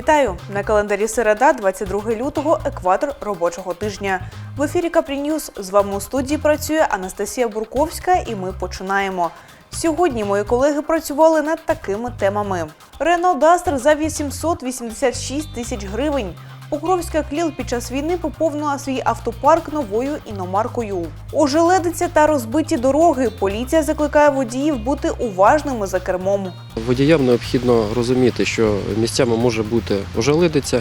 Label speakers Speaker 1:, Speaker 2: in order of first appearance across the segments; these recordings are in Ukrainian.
Speaker 1: Вітаю на календарі середа, 22 лютого, екватор робочого тижня. В ефірі Капрі. З вами у студії працює Анастасія Бурковська, і ми починаємо. Сьогодні мої колеги працювали над такими темами: Рено Дастер за 886 тисяч гривень. Покровська кліл під час війни поповнила свій автопарк новою іномаркою. Ожеледиця та розбиті дороги. Поліція закликає водіїв бути уважними за кермом.
Speaker 2: Водіям необхідно розуміти, що місцями може бути ожеледиця.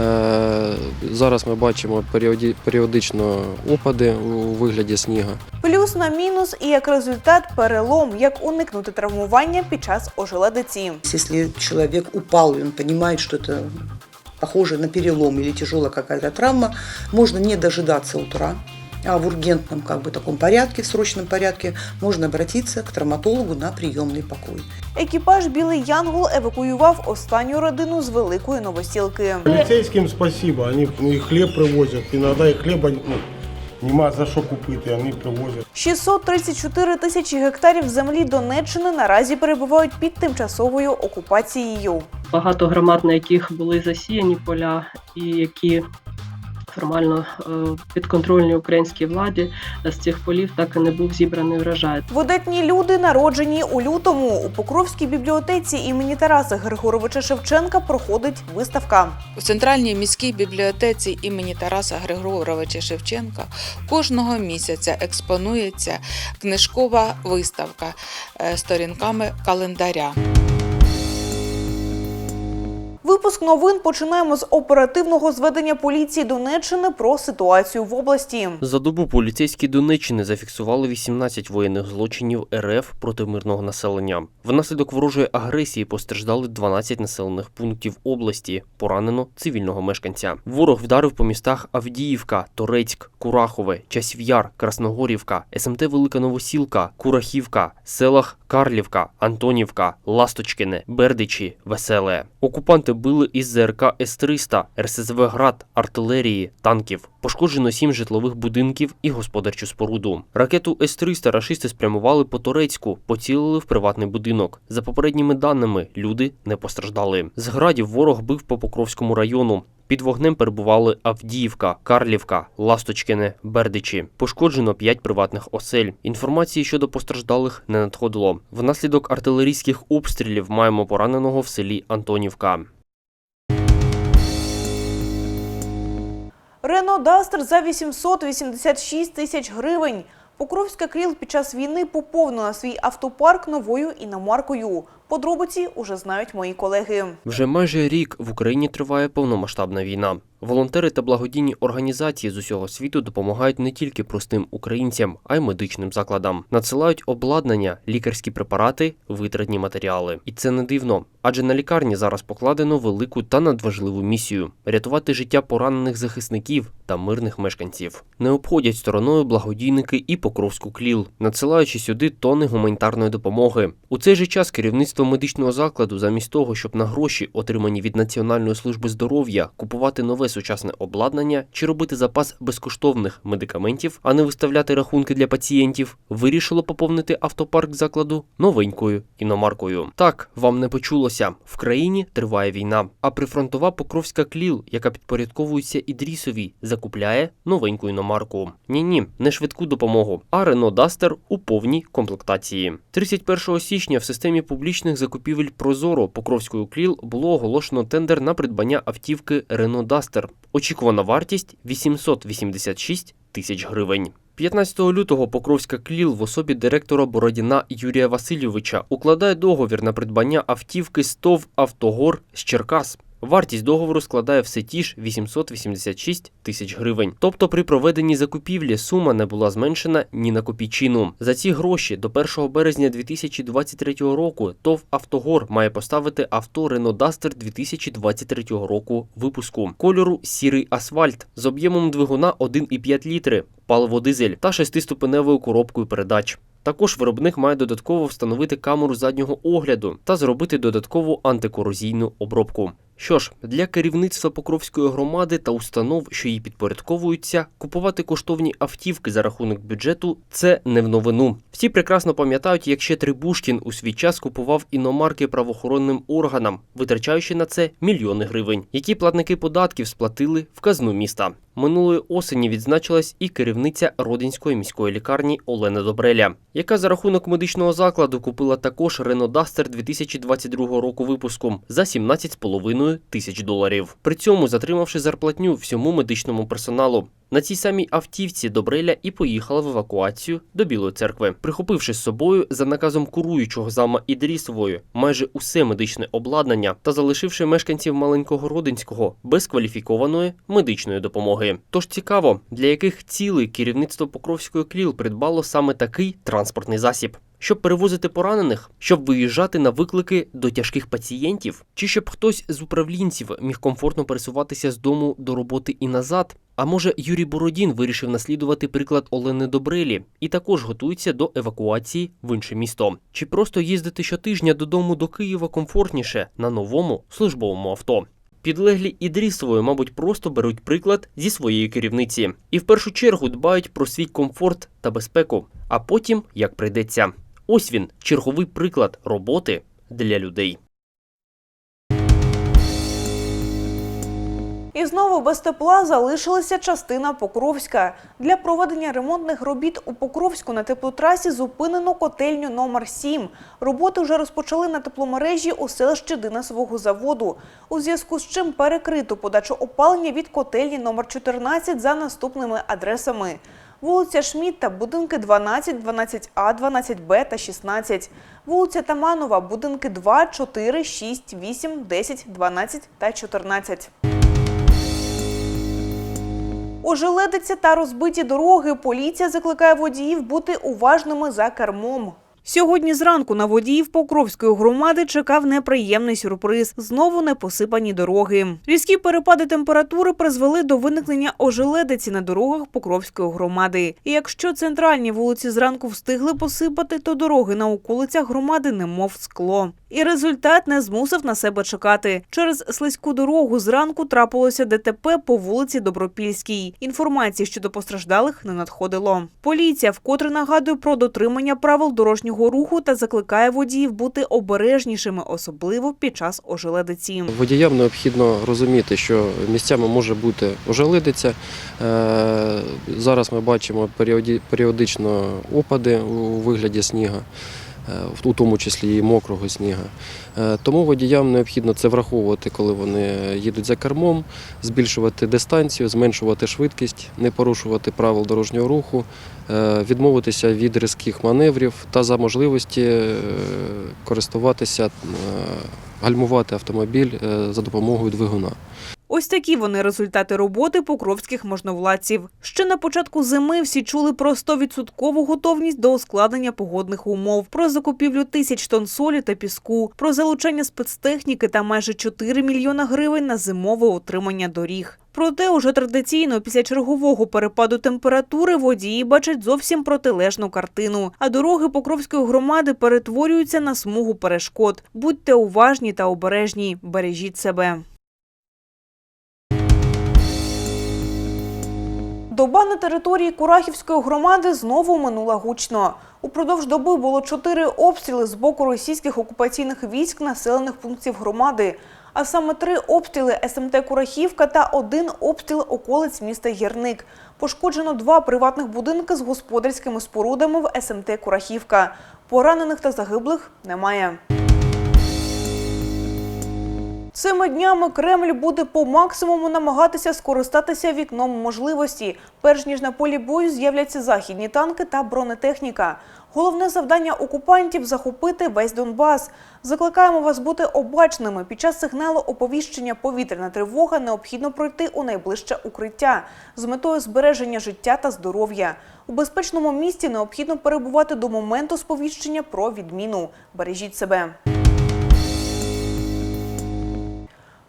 Speaker 2: Е, Зараз ми бачимо періоді- періодично опади у вигляді сніга.
Speaker 1: Плюс на мінус і як результат перелом, як уникнути травмування під час ожеледиці.
Speaker 3: Если человек упал, и он понимает, что это похоже на перелом или тяжелая какая-то травма, можно не дожидаться утра, а в ургентном как бы таком порядке, в срочном порядке, можно обратиться к травматологу на приемный покой.
Speaker 1: Екіпаж Білий Янгол евакуював останню родину з великої новосілки.
Speaker 4: Полицейским спасибо, они и хлеб привозят, иногда и хлеба ну, нема за що купити, вони привозять.
Speaker 1: 634 тисячі гектарів землі Донеччини наразі перебувають під тимчасовою окупацією.
Speaker 5: багато громад, на яких були засіяні поля, і які формально е, підконтрольні українській владі, з цих полів так і не був зібраний врожай.
Speaker 1: Видатні люди, народжені у лютому. У Покровській бібліотеці імені Тараса Григоровича Шевченка проходить виставка.
Speaker 6: У центральній міській бібліотеці імені Тараса Григоровича Шевченка кожного місяця експонується книжкова виставка е, сторінками календаря.
Speaker 1: Випуск новин починаємо з оперативного зведення поліції Донеччини про ситуацію в області.
Speaker 7: За добу поліцейські Донеччини зафіксували 18 воєнних злочинів РФ проти мирного населення. Внаслідок ворожої агресії постраждали 12 населених пунктів області. Поранено цивільного мешканця. Ворог вдарив по містах Авдіївка, Торецьк, Курахове, Часів'яр, Красногорівка, СМТ Велика Новосілка, Курахівка, селах Карлівка, Антонівка, Ласточкине, Бердичі, Веселе. Окупанти били із ЗРК С-300, РСЗВ «Град», артилерії, танків. Пошкоджено сім житлових будинків і господарчу споруду. Ракету С-300 рашисти спрямували по Торецьку, поцілили в приватний будинок. За попередніми даними, люди не постраждали. З градів ворог бив по Покровському району. Під вогнем перебували Авдіївка, Карлівка, Ласточкине, Бердичі. Пошкоджено 5 приватних осель. Інформації щодо постраждалих не надходило. Внаслідок артилерійських обстрілів маємо пораненого в селі Антонівка.
Speaker 1: Рено Дастер за 886 тисяч гривень. Покровська кріл під час війни поповнила свій автопарк новою іномаркою. Подробиці уже знають мої колеги.
Speaker 7: Вже майже рік в Україні триває повномасштабна війна. Волонтери та благодійні організації з усього світу допомагають не тільки простим українцям, а й медичним закладам. Надсилають обладнання, лікарські препарати, витратні матеріали. І це не дивно, адже на лікарні зараз покладено велику та надважливу місію рятувати життя поранених захисників та мирних мешканців. Не обходять стороною благодійники і Покровську кліл, надсилаючи сюди тони гуманітарної допомоги. У цей же час керівництво медичного закладу, замість того, щоб на гроші, отримані від Національної служби здоров'я, купувати нове сучасне обладнання чи робити запас безкоштовних медикаментів, а не виставляти рахунки для пацієнтів, вирішило поповнити автопарк закладу новенькою іномаркою. Так, вам не почулося. В країні триває війна, а прифронтова Покровська кліл, яка підпорядковується Ідрісовій, закупляє новеньку іномарку. Ні, ні, не швидку допомогу, а Renault Duster у повній комплектації. 31 січня в системі публічних закупівель Прозоро Покровською кліл було оголошено тендер на придбання автівки Рено Дастер. Очікувана вартість 886 тисяч гривень. 15 лютого Покровська кліл в особі директора Бородіна Юрія Васильовича укладає договір на придбання автівки СТОВ Автогор з Черкас. Вартість договору складає все ті ж 886 тисяч гривень. Тобто при проведенні закупівлі сума не була зменшена ні на копійчину. За ці гроші до 1 березня 2023 року ТОВ «Автогор» має поставити авто Renault Duster 2023 року випуску кольору сірий асфальт з об'ємом двигуна 1,5 літри, паливо-дизель та шестиступеневою коробкою передач. Також виробник має додатково встановити камеру заднього огляду та зробити додаткову антикорозійну обробку. Що ж, для керівництва Покровської громади та установ, що їй підпорядковуються, купувати коштовні автівки за рахунок бюджету це не в новину. Всі прекрасно пам'ятають, як ще Трибушкін у свій час купував іномарки правоохоронним органам, витрачаючи на це мільйони гривень, які платники податків сплатили в казну міста. Минулої осені відзначилась і керівниця Родинської міської лікарні Олена Добреля, яка за рахунок медичного закладу купила також Renault Duster 2022 року випуску за 17,5 тисяч доларів. При цьому затримавши зарплатню всьому медичному персоналу. На цій самій автівці Добреля і поїхала в евакуацію до Білої церкви, прихопивши з собою за наказом куруючого зама Ідрісової майже усе медичне обладнання та залишивши мешканців маленького родинського без кваліфікованої медичної допомоги. Тож цікаво, для яких цілей керівництво Покровської кліл придбало саме такий транспортний засіб. Щоб перевозити поранених, щоб виїжджати на виклики до тяжких пацієнтів, чи щоб хтось з управлінців міг комфортно пересуватися з дому до роботи і назад. А може, Юрій Бородін вирішив наслідувати приклад Олени Добрелі і також готується до евакуації в інше місто. Чи просто їздити щотижня додому до Києва комфортніше на новому службовому авто? Підлеглі Ідрісової, мабуть, просто беруть приклад зі своєї керівниці і в першу чергу дбають про свій комфорт та безпеку, а потім як прийдеться. Ось він, черговий приклад роботи для людей.
Speaker 1: І знову без тепла залишилася частина Покровська. Для проведення ремонтних робіт у Покровську на теплотрасі зупинено котельню номер 7 Роботи вже розпочали на тепломережі у селищі Динасового заводу. У зв'язку з чим перекрито подачу опалення від котельні номер 14 за наступними адресами. Вулиця Шмітта, будинки 12, 12А, 12Б та 16. Вулиця Таманова, будинки 2, 4, 6, 8, 10, 12 та 14. Ожеледиться та розбиті дороги. Поліція закликає водіїв бути уважними за кермом. Сьогодні зранку на водіїв Покровської громади чекав неприємний сюрприз. Знову непосипані дороги. Різкі перепади температури призвели до виникнення ожеледиці на дорогах Покровської громади. І якщо центральні вулиці зранку встигли посипати, то дороги на околицях громади немов скло. І результат не змусив на себе чекати. Через слизьку дорогу зранку трапилося ДТП по вулиці Добропільській. Інформації щодо постраждалих не надходило. Поліція вкотре нагадує про дотримання правил дорожнього руху та закликає водіїв бути обережнішими, особливо під час ожеледиці.
Speaker 2: Водіям необхідно розуміти, що місцями може бути ожеледиця. Е, Зараз ми бачимо періодично опади у вигляді сніга, у тому числі і мокрого сніга. Е, Тому водіям необхідно це враховувати, коли вони їдуть за кермом, збільшувати дистанцію, зменшувати швидкість, не порушувати правил дорожнього руху, е, відмовитися від різких маневрів та за можливості е, користуватися, е, гальмувати автомобіль е, за допомогою двигуна.
Speaker 1: Ось такі вони результати роботи покровських можновладців. Ще на початку зими всі чули про 100% готовність до ускладнення погодних умов, про закупівлю тисяч тонн солі та піску, про залучення спецтехніки та майже 4 мільйона гривень на зимове утримання доріг. Проте уже традиційно після чергового перепаду температури водії бачать зовсім протилежну картину. А дороги Покровської громади перетворюються на смугу перешкод. Будьте уважні та обережні, бережіть себе. Доба на території Курахівської громади знову минула гучно. Упродовж доби було чотири обстріли з боку російських окупаційних військ населених пунктів громади. А саме три обстріли СМТ Курахівка та один обстріл околиць міста Гірник. Пошкоджено два приватних будинки з господарськими спорудами в СМТ Курахівка. Поранених та загиблих немає. Цими днями Кремль буде по максимуму намагатися скористатися вікном можливості, перш ніж на полі бою з'являться західні танки та бронетехніка. Головне завдання окупантів захопити весь Донбас. Закликаємо вас бути обачними. Під час сигналу оповіщення повітряна тривога необхідно пройти у найближче укриття з метою збереження життя та здоров'я. У безпечному місці необхідно перебувати до моменту сповіщення про відміну. Бережіть себе.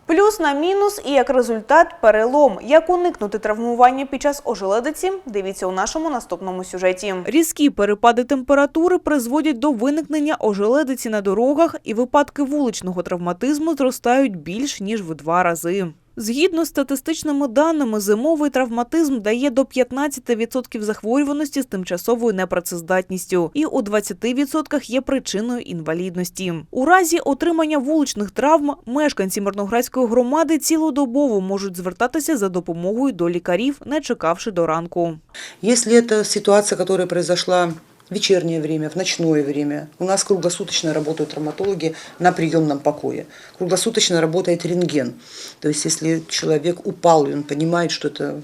Speaker 1: Плюс на мінус і як результат перелом. Як уникнути травмування під час ожеледиці? Дивіться у нашому наступному сюжеті. Різкі перепади температури призводять до виникнення ожеледиці на дорогах, і випадки вуличного травматизму зростають більш ніж в два рази. Згідно з статистичними даними, зимовий травматизм дає до 15% захворюваності з тимчасовою непрацездатністю і у 20% є причиною інвалідності. У разі отримання вуличних травм мешканці Мирноградської громади цілодобово можуть звертатися за допомогою до лікарів, не чекавши до ранку.
Speaker 3: Если это ситуация, которая произошла в вечернее время, в ночное время, у нас круглосуточно работают травматологи на приемном покое. Круглосуточно работает рентген. То есть если человек упал, и он понимает, что это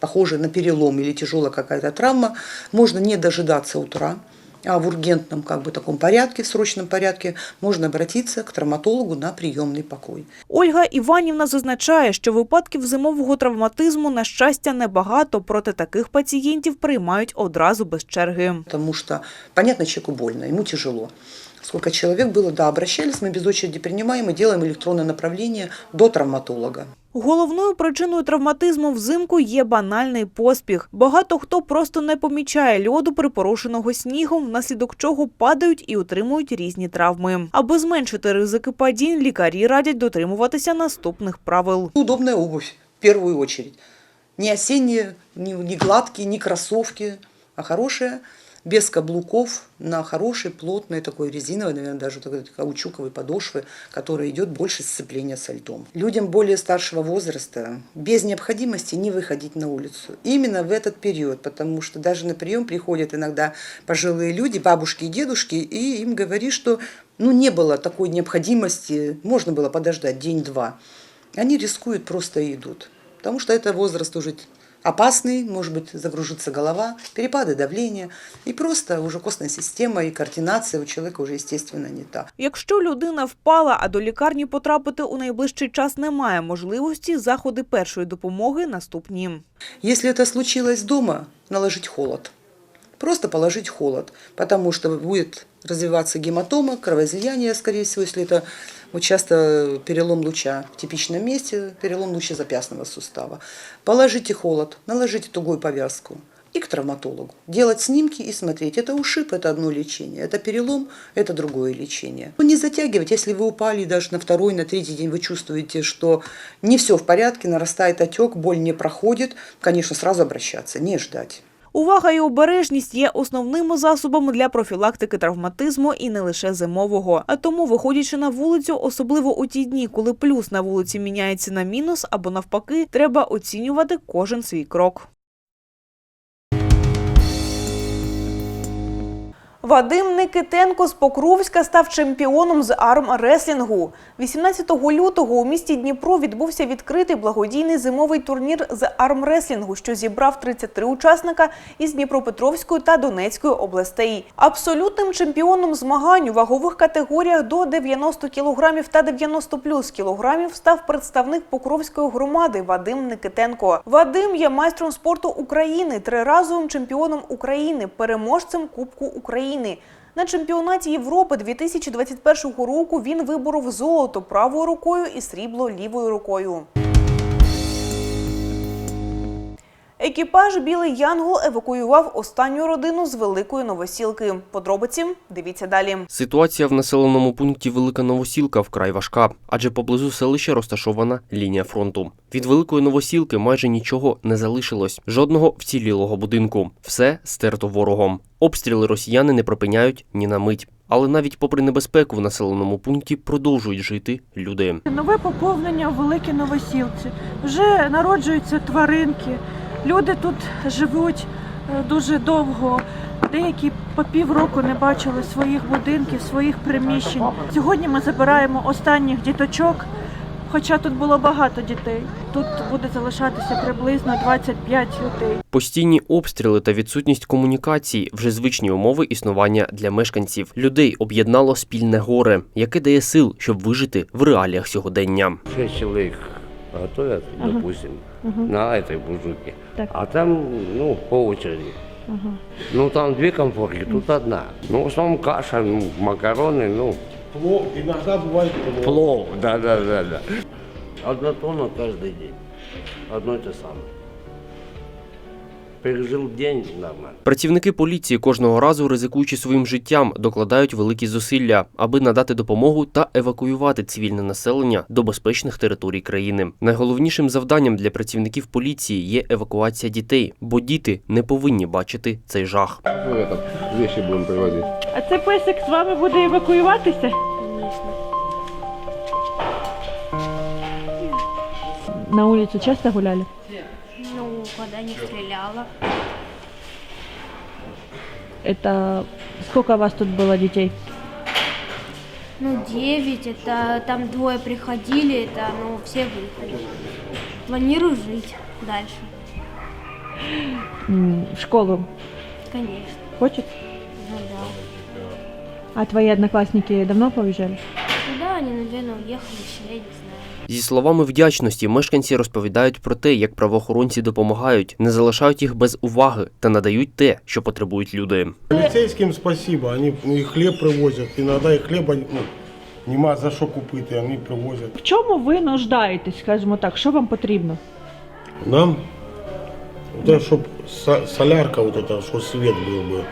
Speaker 3: похоже на перелом или тяжелая какая-то травма, можно не дожидаться утра, а в ургентном как бы таком порядке, в срочном порядке, можно обратиться к травматологу на прийомний покой.
Speaker 1: Ольга Іванівна зазначає, що випадків зимового травматизму, на щастя, небагато, проте таких пацієнтів приймають одразу без черги.
Speaker 3: Тому що, понятно, чоловіку больно, йому тяжело Сколько человек было, да, обращались, мы без очереди принимаем и делаем электронное направление до травматолога.
Speaker 1: Головною причиною травматизму взимку є банальний поспіх. Багато хто просто не помічає льоду, припорошеного снігом, внаслідок чого падають і отримують різні травми. Аби зменшити ризики падінь, лікарі радять дотримуватися наступних правил.
Speaker 3: Удобная обувь, в первую очередь. Не осенние, не, не гладкие, не кроссовки, а хорошая, Без каблуков, на хорошей, плотной, такой резиновой, наверное, даже такой каучуковой подошвы, которая идет больше сцепления со льдом. Людям более старшего возраста без необходимости не выходить на улицу. Именно в этот период, потому что даже на прием приходят иногда пожилые люди, бабушки и дедушки, и им говоришь, что ну, не было такой необходимости, можно было подождать день-два. Они рискуют, просто идут. Потому что это возраст уже опасный, может быть, загружится голова, перепады давления, и просто уже костная система и координация у человека уже, естественно, не та.
Speaker 1: Якщо людина впала, а до лікарні потрапити у найближчий час немає можливості, заходи першої допомоги наступні.
Speaker 3: Если это случилось дома, наложить холод. Просто положить холод, потому что будет развиваться гематома, кровоизлияние, скорее всего, если это вот часто перелом луча в типичном месте, перелом лучезапястного сустава. Положите холод, наложите тугую повязку и к травматологу. Делать снимки и смотреть. Это ушиб, это одно лечение. Это перелом, это другое лечение. Ну, Не затягивать, если вы упали даже на второй, на третий день, вы чувствуете, что не все в порядке, нарастает отек, боль не проходит, конечно, сразу обращаться, не ждать.
Speaker 1: Увага і обережність є основними засобами для профілактики травматизму і не лише зимового. А тому, виходячи на вулицю, особливо у ті дні, коли плюс на вулиці міняється на мінус або навпаки, треба оцінювати кожен свій крок. Вадим Никитенко з Покровська став чемпіоном з армреслінгу. 18 лютого у місті Дніпро відбувся відкритий благодійний зимовий турнір з армреслінгу, що зібрав 33 учасника із Дніпропетровської та Донецької областей. Абсолютним чемпіоном змагань у вагових категоріях до 90 кг та 90 плюс кілограмів став представник Покровської громади Вадим Никитенко. Вадим є майстром спорту України, триразовим чемпіоном України, переможцем Кубку України. На чемпіонаті Європи 2021 року він виборов золото правою рукою і срібло лівою рукою. Екіпаж Білий Янгол евакуював останню родину з Великої Новосілки. Подробиці дивіться далі.
Speaker 7: Ситуація в населеному пункті Велика Новосілка вкрай важка, адже поблизу селища розташована лінія фронту. Від Великої Новосілки майже нічого не залишилось, жодного вцілілого будинку. Все стерто ворогом. Обстріли росіяни не припиняють ні на мить. Але навіть попри небезпеку в населеному пункті продовжують жити люди.
Speaker 8: Нове поповнення у Великій Новосілці. Вже народжуються тваринки. Люди тут живуть е, дуже довго. Деякі по півроку не бачили своїх будинків, своїх приміщень. Сьогодні ми забираємо останніх діточок, хоча тут було багато дітей. Тут буде залишатися приблизно 25 людей.
Speaker 7: Постійні обстріли та відсутність комунікацій вже звичні умови існування для мешканців. Людей об'єднало спільне горе, яке дає сил, щоб вижити в реаліях сьогодення.
Speaker 9: Шесть человек готовят,
Speaker 8: Ага
Speaker 9: допустим,
Speaker 8: Мгм.
Speaker 9: на этой буржуйке.
Speaker 8: Так.
Speaker 9: А там, ну, по очереди. Ну, там две комфорки, тут одна. Ну, в основном каша, ну, макароны, ну,
Speaker 4: Плов, иногда бывает плов.
Speaker 9: плов, да-да-да-да. Одна тонна каждый день. Одно и то самое. Пережил день нормально.
Speaker 7: Працівники поліції кожного разу, ризикуючи своїм життям, докладають великі зусилля, аби надати допомогу та евакуювати цивільне населення до безпечних територій країни. Найголовнішим завданням для працівників поліції є евакуація дітей, бо діти не повинні бачити цей жах.
Speaker 10: вещи будем привозить.
Speaker 8: А це песик з вами буде евакуюватися? На вулицю часто гуляли?
Speaker 11: Когда не стреляла.
Speaker 8: Это сколько вас тут было детей?
Speaker 11: Ну, девять, это там двое приходили, это, ну, все выехали. Планирую жить дальше,
Speaker 8: М, В школу
Speaker 11: конечно.
Speaker 8: хочет?
Speaker 11: Ну, да.
Speaker 8: А твои одноклассники давно поуезжали?
Speaker 11: Куда они, наверное, уехали еще, я не знаю.
Speaker 7: Зі словами вдячності, мешканці розповідають про те, як правоохоронці допомагають, не залишають їх без уваги та надають те, що потребують люди.
Speaker 4: Поліцейським спасибо, вони і хліб привозять, іноді і хліба ну, нема за що купити, вони привозять.
Speaker 8: В чому ви нуждаєтесь, скажімо так, що вам потрібно?
Speaker 4: Нам, вот это, щоб со- солярка, вот это, что свет был бы,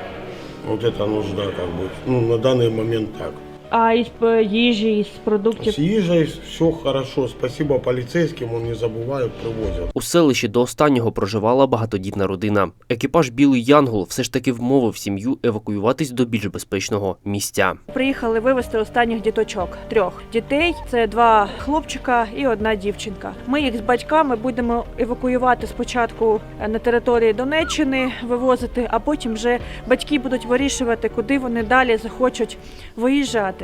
Speaker 4: вот это нужда, как бы, ну, на данный момент так.
Speaker 8: А із їжі, із продуктів?
Speaker 4: С ежей все хорошо, спасибо полицейским, он не забывают, привозят.
Speaker 7: У селищі до останнього проживала багатодітна родина. Екіпаж Білий Янгол все ж таки вмовив сім'ю евакуюватись до більш безпечного місця.
Speaker 8: Приїхали вивезти останніх діточок. Трьох дітей. Це два хлопчика і одна дівчинка. Ми їх з батьками будемо евакуювати спочатку на території Донеччини, вивозити, а потім вже батьки будуть вирішувати, куди вони далі захочуть виїжджати.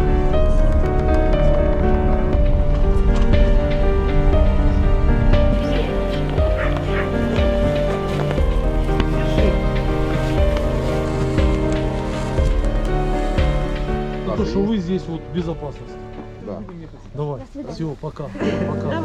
Speaker 12: что вы здесь вот в безопасности.
Speaker 10: Да.
Speaker 12: Давай, все, пока. пока.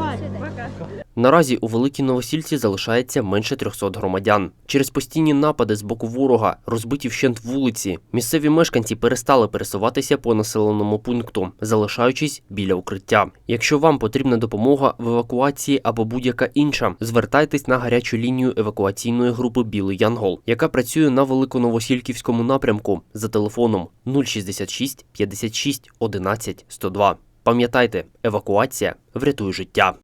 Speaker 7: Наразі у Великій Новосільці залишається менше 300 громадян. Через постійні напади з боку ворога, розбиті вщент вулиці, місцеві мешканці перестали пересуватися по населеному пункту, залишаючись біля укриття. Якщо вам потрібна допомога в евакуації або будь-яка інша, звертайтесь на гарячу лінію евакуаційної групи Білий Янгол, яка працює на Великоновосільківському напрямку за телефоном 066 56 11 102. Пам'ятайте, евакуація врятує життя.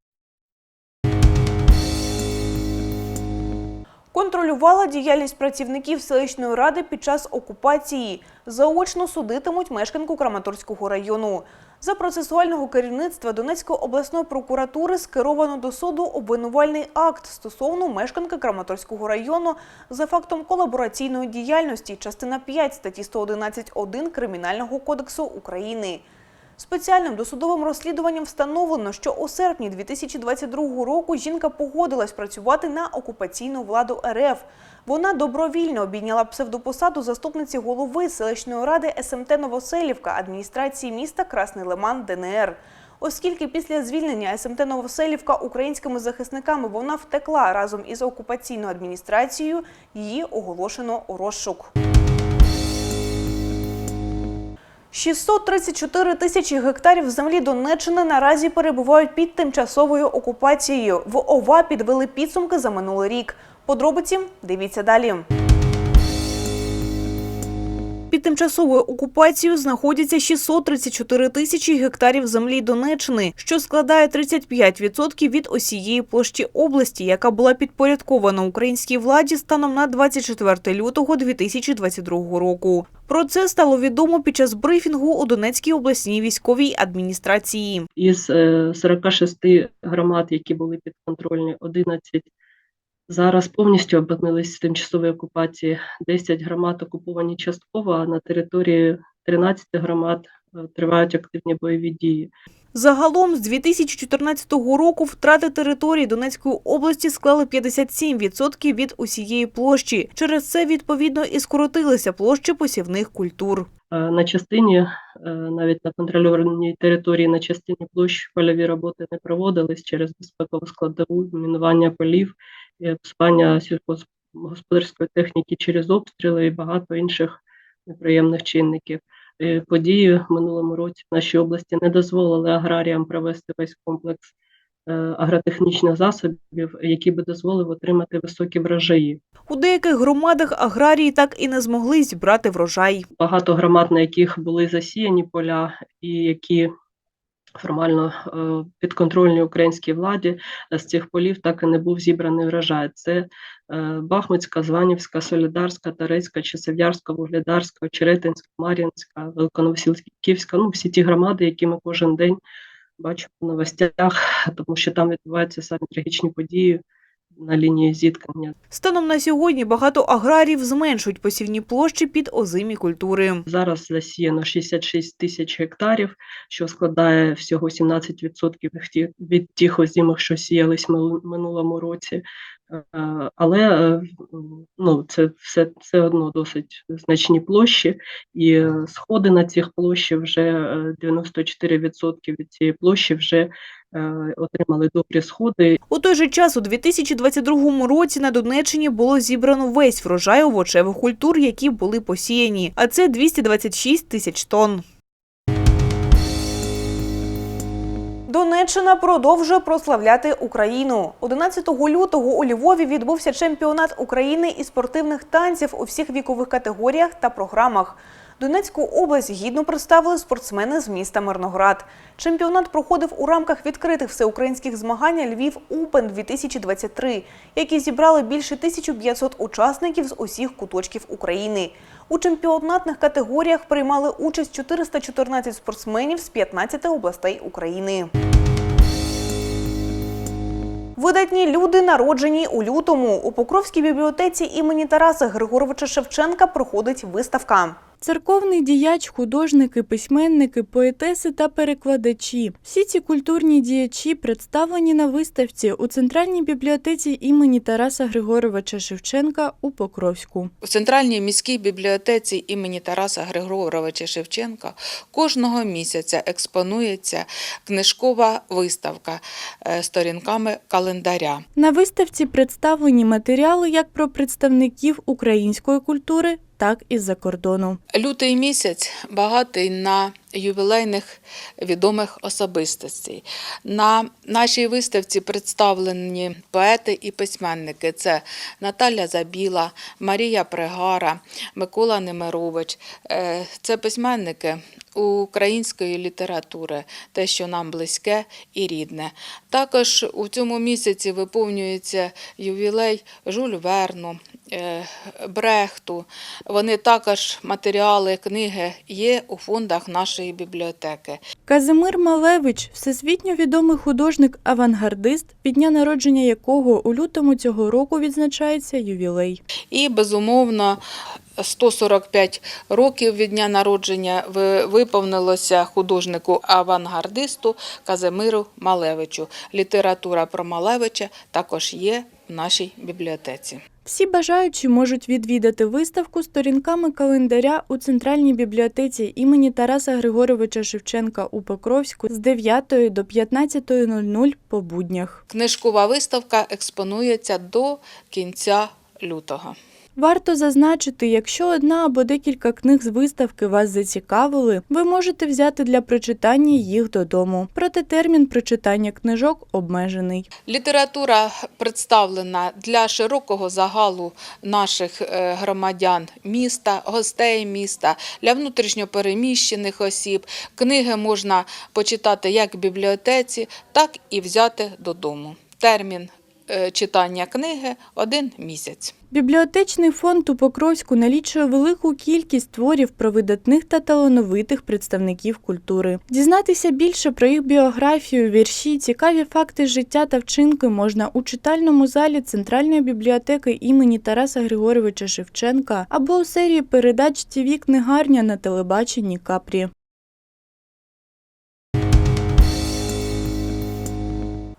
Speaker 1: Контролювала діяльність працівників селищної ради під час окупації. Заочно судитимуть мешканку Краматорського району. За процесуального керівництва Донецької обласної прокуратури скеровано до суду обвинувальний акт стосовно мешканки Краматорського району за фактом колабораційної діяльності, частина 5 статті 111.1 Кримінального кодексу України. Спеціальним досудовим розслідуванням встановлено, що у серпні 2022 року жінка погодилась працювати на окупаційну владу РФ. Вона добровільно обійняла псевдопосаду заступниці голови селищної ради СМТ Новоселівка адміністрації міста Красний Лиман ДНР. Оскільки після звільнення СМТ Новоселівка українськими захисниками вона втекла разом із окупаційною адміністрацією, її оголошено у розшук. 634 тисячі гектарів землі Донеччини наразі перебувають під тимчасовою окупацією. В ОВА підвели підсумки за минулий рік. Подробиці дивіться далі. Під тимчасовою окупацією знаходяться 634 тисячі гектарів землі Донеччини, що складає 35% від усієї площі області, яка була підпорядкована українській владі станом на 24 лютого 2022 року. Про це стало відомо під час брифінгу у Донецькій обласній військовій адміністрації.
Speaker 5: Із е, 46 громад, які були підконтрольні, 11 зараз повністю опинились в тимчасовій окупації. 10 громад окуповані частково, а на території 13 громад е, тривають активні бойові дії.
Speaker 1: Загалом з 2014 року втрати території Донецької області склали 57% від усієї площі. Через це відповідно і скоротилися площі посівних культур.
Speaker 5: Е, На частині, е, навіть на контрольованій території, на частині площ польові роботи не проводились через безпекову складову, мінування полів, і спання сільськогосподарської техніки через обстріли і багато інших неприємних чинників. Е, Події в минулому році в нашій області не дозволили аграріям провести весь комплекс е, агротехнічних засобів, які би дозволили отримати високі врожаї.
Speaker 1: У деяких громадах аграрії так і не змогли зібрати врожай.
Speaker 5: багато громад, на яких були засіяні поля, і які формально підконтрольній українській владі, е, з цих полів так і не був зібраний врожай. Це е, Бахмутська, Званівська, Солідарська, Тарецька, Часов'ярська, Вугледарська, Очеретинська, Мар'їнська, Великоновосілківська, ну всі ті громади, які ми кожен день бачимо в новостях, тому що там відбуваються самі трагічні події на лінії зіткнення.
Speaker 1: Станом на сьогодні багато аграріїв зменшують посівні площі під озимі культури.
Speaker 5: Зараз засіяно 66 тисяч гектарів, що складає всього 17% від тих озимих, що сіялись в минулому році. Е, Але е, ну, це все, все одно досить значні площі, і е, сходи на цих площі вже е, 94% від цієї площі вже отримали добрі сходи.
Speaker 1: У той же час у 2022 році на Донеччині було зібрано весь врожай овочевих культур, які були посіяні, а це 226 тисяч тонн. Донеччина продовжує прославляти Україну. 11 лютого у Львові відбувся чемпіонат України із спортивних танців у всіх вікових категоріях та програмах. Донецьку область гідно представили спортсмени з міста Мирноград. Чемпіонат проходив у рамках відкритих всеукраїнських змагань Львів Open 2023, які зібрали більше 1500 учасників з усіх куточків України. У чемпіонатних категоріях приймали участь 414 спортсменів з 15 областей України. Видатні люди народжені у лютому. У Покровській бібліотеці імені Тараса Григоровича Шевченка проходить виставка.
Speaker 13: Церковний діяч, художники, письменники, поетеси та перекладачі. Всі ці культурні діячі представлені на виставці у Центральній бібліотеці імені Тараса Григоровича Шевченка у Покровську.
Speaker 6: У центральній міській бібліотеці імені Тараса Григоровича Шевченка кожного місяця експонується книжкова виставка е, сторінками календаря.
Speaker 13: На виставці представлені матеріали як про представників української культури, так і з-за кордону.
Speaker 6: Лютий місяць багатий на ювілейних відомих особистостей. На нашій виставці представлені поети і письменники. Це Наталя Забіла, Марія Пригара, Микола Немирович. Е, Це письменники української літератури, те, що нам близьке і рідне. Також у цьому місяці виповнюється ювілей Жюль Верну, Брехту. Вони також матеріали книги є у фондах нашої бібліотеки.
Speaker 13: Казимир Малевич всесвітньо відомий художник-авангардист, від дня народження якого у лютому цього року відзначається ювілей.
Speaker 6: І, безумовно, 145 років від дня народження виповнилося художнику-авангардисту Казимиру Малевичу. Література про Малевича також є в нашій бібліотеці.
Speaker 13: Всі бажаючі можуть відвідати виставку сторінками календаря у Центральній бібліотеці імені Тараса Григоровича Шевченка у Покровську з 9 до 15.00 по буднях.
Speaker 6: Книжкова виставка експонується до кінця лютого.
Speaker 13: Варто зазначити, якщо одна або декілька книг з виставки вас зацікавили, ви можете взяти для прочитання їх додому. Проте термін прочитання книжок обмежений.
Speaker 6: Література представлена для широкого загалу наших е, громадян міста, гостей міста, для внутрішньопереміщених осіб. Книги можна почитати як в бібліотеці, так і взяти додому. Термін читання книги один місяць.
Speaker 13: Бібліотечний фонд у Покровську налічує велику кількість творів про видатних та талановитих представників культури. Дізнатися більше про їх біографію, вірші, цікаві факти життя та вчинки можна у читальному залі Центральної бібліотеки імені Тараса Григоровича Шевченка або у серії передач ТВ книгарня на телебаченні Капрі.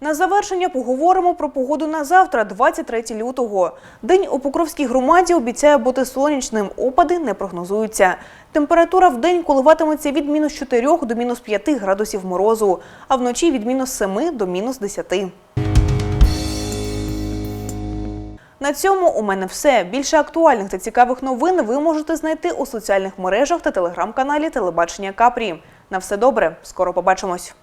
Speaker 1: На завершення поговоримо про погоду на завтра, 23 лютого. День у Покровській громаді обіцяє бути сонячним. Опади не прогнозуються. Температура в день коливатиметься від мінус 4 до мінус 5 градусів морозу, а вночі від мінус 7 до мінус 10. На цьому у мене все. Більше актуальних та цікавих новин ви можете знайти у соціальних мережах та телеграм-каналі Телебачення Капрі. На все добре, скоро побачимось.